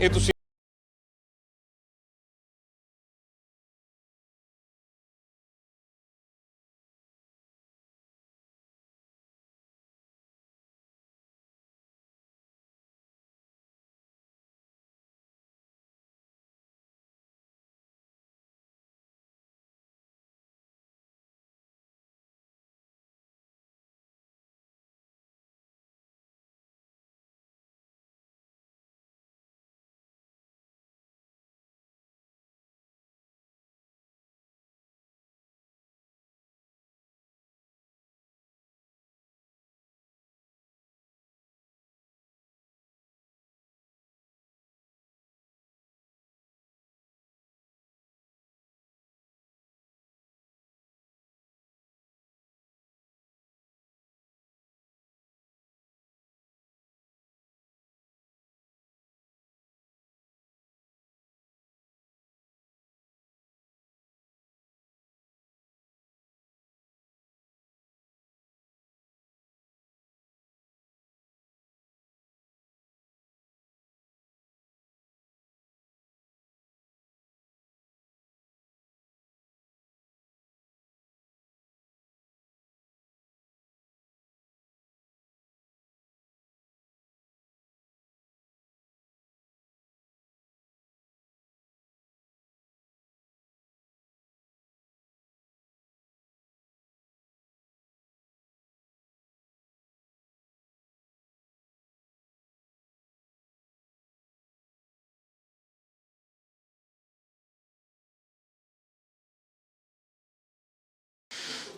ਇਹ ਤੁਸੀਂ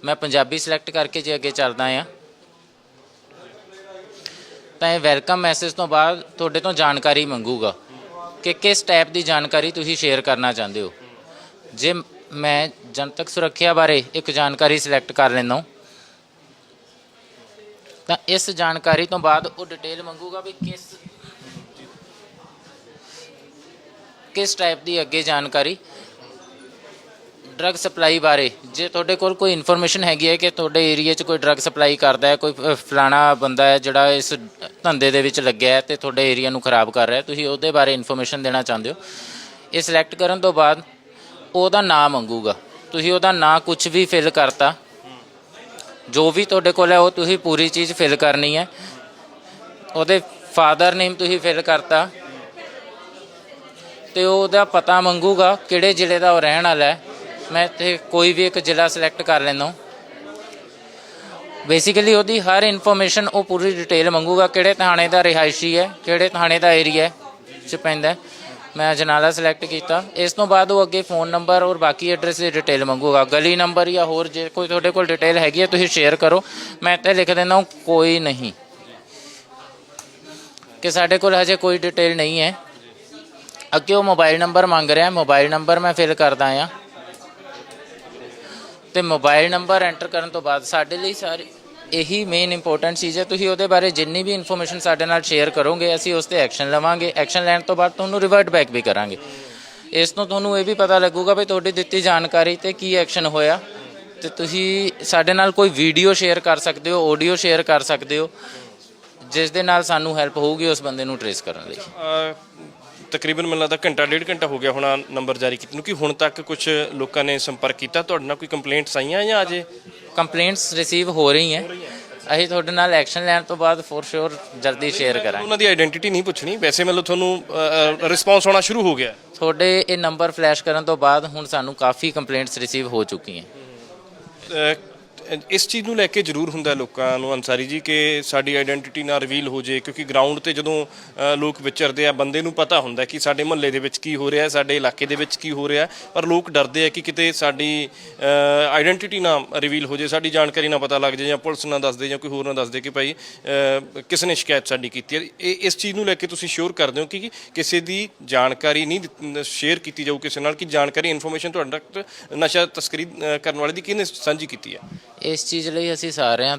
ਮੈਂ ਪੰਜਾਬੀ ਸਿਲੈਕਟ ਕਰਕੇ ਜੇ ਅੱਗੇ ਚੱਲਦਾ ਆ ਤਾਂ ਇਹ ਵੈਲਕਮ ਮੈਸੇਜ ਤੋਂ ਬਾਅਦ ਤੁਹਾਡੇ ਤੋਂ ਜਾਣਕਾਰੀ ਮੰਗੂਗਾ ਕਿ ਕਿਸ ਟਾਈਪ ਦੀ ਜਾਣਕਾਰੀ ਤੁਸੀਂ ਸ਼ੇਅਰ ਕਰਨਾ ਚਾਹੁੰਦੇ ਹੋ। ਜੇ ਮੈਂ ਜਨਤਕ ਸੁਰੱਖਿਆ ਬਾਰੇ ਇੱਕ ਜਾਣਕਾਰੀ ਸਿਲੈਕਟ ਕਰ ਲੈਂਦਾ ਤਾਂ ਇਸ ਜਾਣਕਾਰੀ ਤੋਂ ਬਾਅਦ ਉਹ ਡਿਟੇਲ ਮੰਗੂਗਾ ਵੀ ਕਿਸ ਕਿਸ ਟਾਈਪ ਦੀ ਅੱਗੇ ਜਾਣਕਾਰੀ ਡਰੱਗ ਸਪਲਾਈ ਬਾਰੇ। ਜੇ ਤੁਹਾਡੇ ਕੋਲ ਕੋਈ ਇਨਫੋਰਮੇਸ਼ਨ ਹੈਗੀ ਹੈ ਕਿ ਤੁਹਾਡੇ ਏਰੀਆ 'ਚ ਕੋਈ ਡਰੱਗ ਸਪਲਾਈ ਕਰਦਾ ਹੈ, ਕੋਈ ਫ- ਫਲਾਣਾ ਬੰਦਾ ਹੈ ਜਿਹੜਾ ਇਸ ਧੰਦੇ ਦੇ ਵਿੱਚ ਲੱਗਿਆ ਹੈ ਤੇ ਤੁਹਾਡੇ ਏਰੀਆ ਨੂੰ ਖਰਾਬ ਕਰ ਰਿਹਾ ਹੈ, ਤੁਸੀਂ ਉਹਦੇ ਬਾਰੇ ਇਨਫੋਰਮੇਸ਼ਨ ਦੇਣਾ ਚਾਹੁੰਦੇ ਹੋ। ਇਹ ਸਿਲੈਕਟ ਕਰਨ ਤੋਂ ਬਾਅਦ ਉਹਦਾ ਨਾਮ ਮੰਗੂਗਾ। ਤੁਸੀਂ ਉਹਦਾ ਨਾਂ ਕੁਝ ਵੀ ਫਿਲ ਕਰਤਾ, ਜੋ ਵੀ ਤੁਹਾਡੇ ਕੋਲ ਹੈ, ਉਹ ਤੁਸੀਂ ਪੂਰੀ ਚੀਜ਼ ਫਿਲ ਕਰਨੀ ਹੈ। ਉਹਦੇ ਫਾਦਰ ਨੇਮ ਤੁਸੀਂ ਫਿਲ ਕਰਤਾ, ਤੇ ਉਹਦਾ ਪਤਾ ਮੰਗੂਗਾ ਕਿਹੜੇ ਜ਼ਿਲ੍ਹੇ ਦਾ ਉਹ ਰਹਿਣ ਵਾਲਾ ਹੈ। ਮੈਂ ਤੇ ਕੋਈ ਵੀ ਇੱਕ ਜ਼ਿਲ੍ਹਾ ਸਿਲੈਕਟ ਕਰ ਲੈਂਦਾ ਹਾਂ। ਬੇਸਿਕਲੀ ਉਹਦੀ ਹਰ ਇਨਫੋਰਮੇਸ਼ਨ ਉਹ ਪੂਰੀ ਡਿਟੇਲ ਮੰਗੂਗਾ ਕਿਹੜੇ ਥਾਣੇ ਦਾ ਰਿਹਾਇਸ਼ੀ ਹੈ, ਕਿਹੜੇ ਥਾਣੇ ਦਾ ਏਰੀਆ ਹੈ ਚ ਪੈਂਦਾ ਮੈਂ ਅਜਨਾਲਾ ਸਿਲੈਕਟ ਕੀਤਾ। ਇਸ ਤੋਂ ਬਾਅਦ ਉਹ ਅੱਗੇ ਫੋਨ ਨੰਬਰ ਔਰ ਬਾਕੀ ਐਡਰੈਸ ਦੀ ਡਿਟੇਲ ਮੰਗੂਗਾ। ਗਲੀ ਨੰਬਰ ਜਾਂ ਹੋਰ ਜੇ ਕੋਈ ਤੁਹਾਡੇ ਕੋਲ ਡਿਟੇਲ ਹੈਗੀ ਹੈ, ਤੁਸੀਂ ਸ਼ੇਅਰ ਕਰੋ। ਮੈਂ ਇੱਥੇ ਲਿਖ ਦਿੰਦਾ ਹਾਂ, ਕੋਈ ਨਹੀਂ। ਕਿ ਸਾਡੇ ਕੋਲ ਹਜੇ ਕੋਈ ਡਿਟੇਲ ਨਹੀਂ ਹੈ। ਅੱਗੇ ਉਹ ਮੋਬਾਈਲ ਨੰਬਰ ਮੰਗ ਰਿਹਾ ਮੋਬਾਈਲ ਨੰਬਰ ਮੈਂ ਫਿਲ ਕਰਦਾ ਆ ਤੇ ਮੋਬਾਈਲ ਨੰਬਰ ਐਂਟਰ ਕਰਨ ਤੋਂ ਬਾਅਦ ਸਾਡੇ ਲਈ ਸਾਰੀ ਇਹੀ ਮੇਨ ਇੰਪੋਰਟੈਂਟ ਚੀਜ਼ ਹੈ। ਤੁਸੀਂ ਉਹਦੇ ਬਾਰੇ ਜਿੰਨੀ ਵੀ ਇਨਫੋਰਮੇਸ਼ਨ ਸਾਡੇ ਨਾਲ ਸ਼ੇਅਰ ਕਰੋਗੇ, ਅਸੀਂ ਉਸ ਤੇ ਐਕਸ਼ਨ ਲਵਾਂਗੇ। ਐਕਸ਼ਨ ਲੈਣ ਤੋਂ ਬਾਅਦ ਤੁਹਾਨੂੰ ਰਿਵਰਟ ਬੈਕ ਵੀ ਕਰਾਂਗੇ। ਇਸ ਤੋਂ ਤੁਹਾਨੂੰ ਇਹ ਵੀ ਪਤਾ ਲੱਗੂਗਾ ਵੀ ਤੁਹਾਡੀ ਦਿੱਤੀ ਜਾਣਕਾਰੀ ਤੇ ਕੀ ਐਕਸ਼ਨ ਹੋਇਆ। ਤੇ ਤੁਸੀਂ ਸਾਡੇ ਨਾਲ ਕੋਈ ਵੀਡੀਓ ਸ਼ੇਅਰ ਕਰ ਸਕਦੇ ਹੋ ਆਡੀਓ ਸ਼ੇਅਰ ਕਰ ਸਕਦੇ ਹੋ। ਜਿਸ ਦੇ ਨਾਲ ਸਾਨੂੰ ਹੈਲਪ ਹੋਊਗੀ ਉਸ ਬੰਦੇ ਨੂੰ ਟਰੇਸ ਕਰਨ ਲਈ। ਤਕਰੀਬਨ ਮੈਨੂੰ ਲੱਗਦਾ ਘੰਟਾ ਡੇਢ ਘੰਟਾ ਹੋ ਗਿਆ ਹੋਣਾ ਨੰਬਰ ਜਾਰੀ ਕੀਤੇ ਨੂੰ ਕਿ ਹੁਣ ਤੱਕ ਕੁਝ ਲੋਕਾਂ ਨੇ ਸੰਪਰਕ ਕੀਤਾ ਤੁਹਾਡੇ ਨਾਲ ਕੋਈ ਕੰਪਲੇਂਟਸ ਆਈਆਂ ਜਾਂ ਅਜੇ? ਕੰਪਲੇਂਟਸ ਰਿਸੀਵ ਹੋ ਰਹੀ ਹੈ ਅਸੀਂ ਤੁਹਾਡੇ ਨਾਲ ਐਕਸ਼ਨ ਲੈਣ ਤੋਂ ਬਾਅਦ ਫੋਰ ਸ਼ੋਰ ਜਲਦੀ ਸ਼ੇਅਰ ਕਰਾਂਗੇ। ਉਹਨਾਂ ਦੀ ਆਇਡੈਂਟੀਟੀ ਨਹੀਂ ਪੁੱਛਣੀ। ਵੈਸੇ ਮਤਲਬ ਤੁਹਾਨੂੰ ਰਿਸਪੌਂਸ ਆਉਣਾ ਸ਼ੁਰੂ ਹੋ ਗਿਆ। ਤੁਹਾਡੇ ਇਹ ਨੰਬਰ ਫਲੈਸ਼ ਕਰਨ ਤੋਂ ਬਾਅਦ ਹੁਣ ਸਾਨੂੰ ਕਾਫੀ ਕੰਪਲੇਂਟਸ ਰਿਸੀਵ ਹੋ ਚੁੱਕੀਆਂ। ਅਹ, ਇਸ ਚੀਜ਼ ਨੂੰ ਲੈ ਕੇ ਜ਼ਰੂਰ ਹੁੰਦਾ ਲੋਕਾਂ ਨੂੰ ਅਨਸਾਰੀ ਜੀ ਕਿ ਸਾਡੀ ਆਇਡੈਂਟੀਟੀ ਨਾ ਰਿਵੀਲ ਹੋ ਜੇ ਕਿਉਂਕਿ ਗਰਾਊਂਡ ਤੇ ਜਦੋਂ ਲੋਕ ਵਿਚਰਦੇ ਆ, ਬੰਦੇ ਨੂੰ ਪਤਾ ਹੁੰਦਾ ਕਿ ਸਾਡੇ ਮੁਹੱਲੇ ਦੇ ਵਿੱਚ ਕੀ ਹੋ ਰਿਹਾ ਸਾਡੇ ਇਲਾਕੇ ਦੇ ਵਿੱਚ ਕੀ ਹੋ ਰਿਹਾ ਪਰ ਲੋਕ ਡਰਦੇ ਆ ਕਿ ਕਿਤੇ ਸਾਡੀ ਆਇਡੈਂਟੀਟੀ ਨਾ ਰਿਵੀਲ ਹੋ ਜੇ ਸਾਡੀ ਜਾਣਕਾਰੀ ਨਾ ਪਤਾ ਲੱਗ ਜੇ ਜਾਂ ਪੁਲਿਸ ਨਾ ਦੱਸ ਦੇ ਜਾਂ ਕੋਈ ਹੋਰ ਨਾ ਦੱਸ ਦੇ ਕਿ ਭਾਈ ਕਿਸ ਨੇ ਸ਼ਿਕਾਇਤ ਸਾਡੀ ਕੀਤੀ ਹੈ। ਇਹ, ਇਸ ਚੀਜ਼ ਨੂੰ ਲੈ ਕੇ ਤੁਸੀਂ ਸ਼ੋਰ ਕਰਦੇ ਹੋ ਕਿ ਕਿਸੇ ਦੀ ਜਾਣਕਾਰੀ ਨਹੀਂ ਸ਼ੇਅਰ ਕੀਤੀ ਜਾਊ ਕਿਸੇ ਨਾਲ, ਕਿ ਜਾਣਕਾਰੀ ਇਨਫੋਰਮੇਸ਼ਨ ਤੁਹਾਡੇ ਤੱਕ ਨਸ਼ਾ ਤਸਕਰੀ ਕਰਨ ਵਾਲੇ ਦੀ ਕਿਹਨੇ ਸਾਂਝੀ ਕੀਤੀ ਹੈ। ਇਸ ਚੀਜ਼ ਲਈ ਅਸੀਂ ਸਾਰਿਆਂ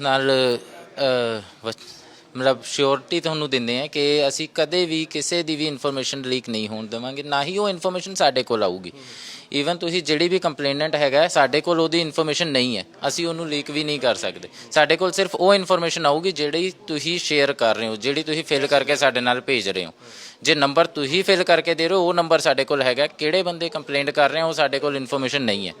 ਨਾਲ ਮਤਲਬ ਸ਼ੋਰਟੀ ਤੁਹਾਨੂੰ ਦਿੰਦੇ ਆ ਕਿ ਅਸੀਂ ਕਦੇ ਵੀ ਕਿਸੇ ਦੀ ਵੀ ਇਨਫੋਰਮੇਸ਼ਨ ਲੀਕ ਨਹੀਂ ਹੋਣ ਦੇਵਾਂਗੇ, ਨਾ ਹੀ ਉਹ ਇਨਫੋਰਮੇਸ਼ਨ ਸਾਡੇ ਕੋਲ ਆਊਗੀ। ਈਵਨ ਤੁਸੀਂ ਜਿਹੜੀ ਵੀ ਕੰਪਲੇਨੈਂਟ ਹੈਗਾ, ਸਾਡੇ ਕੋਲ ਉਹਦੀ ਇਨਫੋਰਮੇਸ਼ਨ ਨਹੀਂ ਹੈ। ਅਸੀਂ ਉਹਨੂੰ ਲੀਕ ਵੀ ਨਹੀਂ ਕਰ ਸਕਦੇ। ਸਾਡੇ ਕੋਲ ਸਿਰਫ ਉਹ ਇਨਫੋਰਮੇਸ਼ਨ ਆਊਗੀ ਜਿਹੜੀ ਤੁਸੀਂ ਸ਼ੇਅਰ ਕਰ ਰਹੇ ਹੋ, ਜਿਹੜੀ ਤੁਸੀਂ ਫਿਲ ਕਰਕੇ ਸਾਡੇ ਨਾਲ ਭੇਜ ਰਹੇ ਹੋ। ਜੇ ਨੰਬਰ ਤੁਸੀਂ ਫਿਲ ਕਰਕੇ ਦੇ ਰਹੇ ਹੋ, ਉਹ ਨੰਬਰ ਸਾਡੇ ਕੋਲ ਹੈਗਾ। ਕਿਹੜੇ ਬੰਦੇ ਕੰਪਲੇਂਟ ਕਰ ਰਹੇ ਹੋ ਉਹ ਸਾਡੇ ਕੋਲ ਇਨਫੋਰਮੇਸ਼ਨ ਨਹੀਂ ਹੈ।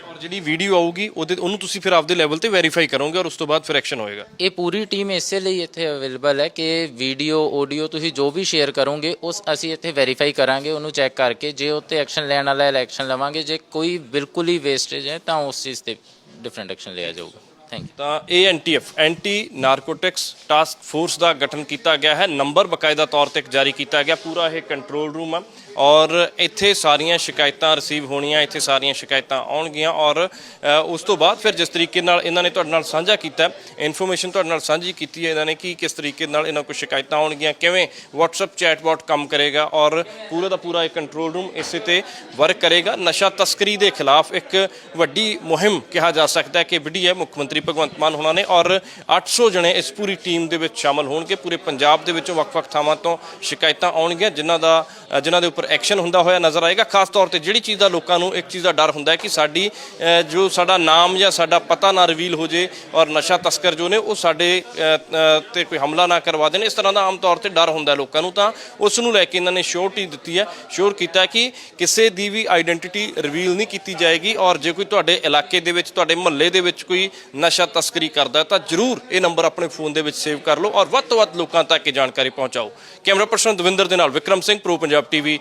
ਹੈ ਔਰ ਜਿਹੜੀ ਵੀਡੀਓ ਆਊਗੀ, ਉਹਦੇ ਉਹਨੂੰ ਤੁਸੀਂ ਫਿਰ ਆਪਦੇ ਲੈਵਲ ਤੇ ਵੈਰੀਫਾਈ ਕਰੋਗੇ ਔਰ ਉਸ ਤੋਂ ਬਾਅਦ ਫਿਰ ਐਕਸ਼ਨ ਹੋਏਗਾ। ਇਹ ਪੂਰੀ ਟੀਮ ਇਸੇ ਲਈ ਇੱਥੇ ਅਵੇਲੇਬਲ ਹੈ ਕਿ ਵੀਡੀਓ ਆਡੀਓ ਤੁਸੀਂ ਜੋ ਵੀ ਸ਼ੇਅਰ ਕਰੋਗੇ, ਉਸ ਅਸੀਂ ਇੱਥੇ ਵੈਰੀਫਾਈ ਕਰਾਂਗੇ, ਉਹਨੂੰ ਚੈੱਕ ਕਰਕੇ ਜੇ ਉੱਤੇ ਐਕਸ਼ਨ ਲੈਣ ਵਾਲਾ ਐਕਸ਼ਨ ਲਵਾਂਗੇ, ਜੇ ਕੋਈ ਬਿਲਕੁਲ ਹੀ ਵੇਸਟੇਜ ਹੈ, ਤਾਂ ਉਸ ਚੀਜ਼ ਤੇ ਡਿਫਰੈਂਟ ਐਕਸ਼ਨ ਲਿਆ ਜਾਊਗਾ। ਥੈਂਕ ਯੂ ਤਾਂ ANTF anti narcotics task force ਦਾ ਗਠਨ ਕੀਤਾ ਗਿਆ ਹੈ। ਨੰਬਰ ਬਕਾਇਦਾ ਤੌਰ ਤੇ ਜਾਰੀ ਕੀਤਾ ਗਿਆ। ਪੂਰਾ ਇਹ ਕੰਟਰੋਲ ਰੂਮ ਆ। ਔਰ ਇੱਥੇ ਸਾਰੀਆਂ ਸ਼ਿਕਾਇਤਾਂ ਰਿਸੀਵ ਹੋਣੀਆਂ, ਇੱਥੇ ਸਾਰੀਆਂ ਸ਼ਿਕਾਇਤਾਂ ਆਉਣਗੀਆਂ। ਔਰ ਉਸ ਤੋਂ ਬਾਅਦ ਫਿਰ ਜਿਸ ਤਰੀਕੇ ਨਾਲ ਇਹਨਾਂ ਨੇ ਤੁਹਾਡੇ ਨਾਲ ਸਾਂਝਾ ਕੀਤਾ ਇਨਫੋਰਮੇਸ਼ਨ ਤੁਹਾਡੇ ਨਾਲ ਸਾਂਝੀ ਕੀਤੀ ਹੈ ਇਹਨਾਂ ਨੇ ਕਿ ਕਿਸ ਤਰੀਕੇ ਨਾਲ ਇਹਨਾਂ ਕੋਲ ਸ਼ਿਕਾਇਤਾਂ ਆਉਣਗੀਆਂ, ਕਿਵੇਂ WhatsApp ਚੈਟਬੋਟ ਕੰਮ ਕਰੇਗਾ। ਔਰ ਪੂਰਾ ਦਾ ਪੂਰਾ ਇਹ ਕੰਟਰੋਲ ਰੂਮ ਇਸੇ ਤੇ ਵਰਕ ਕਰੇਗਾ। ਨਸ਼ਾ ਤਸਕਰੀ ਦੇ ਖਿਲਾਫ ਇੱਕ ਵੱਡੀ ਮੁਹਿੰਮ ਕਿਹਾ ਜਾ ਸਕਦਾ ਹੈ ਕਿ ਵਿੱਢੀ ਹੈ ਮੁੱਖ ਮੰਤਰੀ ਭਗਵੰਤ ਮਾਨ ਹੋਣਾ ਨੇ ਔਰ 800 ਜਣੇ ਇਸ ਪੂਰੀ ਟੀਮ ਦੇ ਵਿੱਚ ਸ਼ਾਮਲ ਹੋਣਗੇ। ਪੂਰੇ ਪੰਜਾਬ ਦੇ ਵਿੱਚੋਂ ਵੱਖ-ਵੱਖ ਥਾਵਾਂ ਤੋਂ ਸ਼ਿਕਾਇਤਾਂ ਆਉਣਗੀਆਂ ਜਿਨ੍ਹਾਂ ਦਾ ਅ, ਜਿਨ੍ਹਾਂ ਦੇ ਉੱਪਰ ਐਕਸ਼ਨ ਹੁੰਦਾ ਹੋਇਆ ਨਜ਼ਰ ਆਏਗਾ। ਖਾਸ ਤੌਰ ਤੇ ਜਿਹੜੀ ਚੀਜ਼ ਦਾ ਲੋਕਾਂ ਨੂੰ ਇੱਕ ਚੀਜ਼ ਦਾ ਡਰ ਹੁੰਦਾ ਹੈ ਕਿ ਸਾਡੀ ਜੋ ਸਾਡਾ ਨਾਮ ਜਾਂ ਸਾਡਾ ਪਤਾ ਨਾ ਰਿਵੀਲ ਹੋ ਜੇ ਔਰ ਨਸ਼ਾ ਤਸਕਰ ਜੋ ਨੇ ਉਹ ਸਾਡੇ ਤੇ ਕੋਈ ਹਮਲਾ ਨਾ ਕਰਵਾ ਦੇਣ। ਇਸ ਤਰ੍ਹਾਂ ਦਾ ਆਮ ਤੌਰ ਤੇ ਡਰ ਹੁੰਦਾ ਲੋਕਾਂ ਨੂੰ ਤਾਂ। ਉਸ ਨੂੰ ਲੈ ਕੇ ਇਹਨਾਂ ਨੇ ਸ਼ੋਰਟੀ ਦਿੱਤੀ ਹੈ। ਸ਼ੋਰ ਕੀਤਾ ਕਿ ਕਿਸੇ ਦੀ ਵੀ ਆਈਡੈਂਟੀਟੀ ਰਿਵੀਲ ਨਹੀਂ ਕੀਤੀ ਜਾਏਗੀ ਔਰ ਜੇ ਕੋਈ ਤੁਹਾਡੇ ਇਲਾਕੇ ਦੇ ਵਿੱਚ ਤੁਹਾਡੇ ਮੁਹੱਲੇ ਦੇ ਵਿੱਚ ਕੋਈ ਨਸ਼ਾ ਤਸਕਰੀ ਕਰਦਾ ਤਾਂ ਜਰੂਰ ਇਹ ਨੰਬਰ ਆਪਣੇ ਫੋਨ ਦੇ ਵਿੱਚ ਸੇਵ ਕਰ ਲਓ ਔਰ ਵੱਧ ਤੋਂ ਵੱਧ ਲੋਕਾਂ ਤੱਕ ਇਹ ਜਾਣਕਾਰੀ ਪਹੁੰਚਾਓ। ਕੈਮਰਾ ਪਰਸਨ ਦਵਿੰਦਰ ਦੇ ਨਾਲ ਵਿਕਰਮ ਸਿੰਘ, ਪ੍ਰੋ ਪੰਜਾਬ ਟੀਵੀ